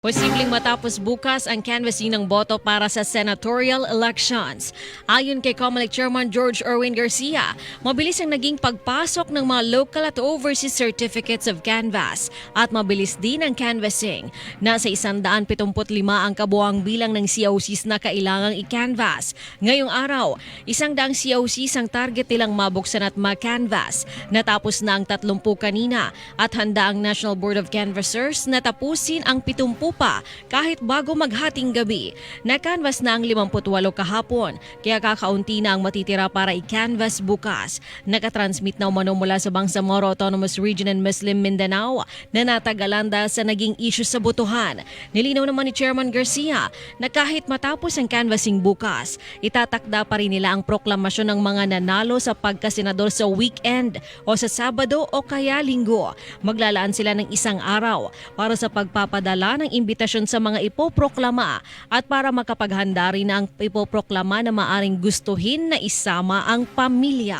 Posibleng matapos bukas ang canvassing ng boto para sa senatorial elections. Ayon kay COMELEC Chairman George Erwin Garcia, mabilis ang naging pagpasok ng mga local at overseas certificates of canvass at mabilis din ang canvassing. Nasa 175 ang kabuang bilang ng COCs na kailangang i-canvass. Ngayong araw, isang daang COCs ang target nilang mabuksan at ma-canvass. Natapos na ang 30 kanina at handa ang National Board of Canvassers na tapusin ang 70 pa kahit bago maghating gabi. Na-canvass na ang 58 kahapon kaya kakaunti na ang matitira para i-canvass bukas. Nakatransmit na umano mula sa Bangsamoro Autonomous Region and Muslim Mindanao na natagalan dahil sa naging issue sa botohan. Nilinaw naman ni Chairman Garcia na kahit matapos ang canvassing bukas, itatakda pa rin nila ang proklamasyon ng mga nanalo sa pagkasenador sa weekend o sa Sabado o kaya Linggo. Maglalaan sila ng isang araw para sa pagpapadala ng imbitasyon sa mga ipoproklama at para makapaghanda rin ang ipoproklama na maaring gustuhin na isama ang pamilya.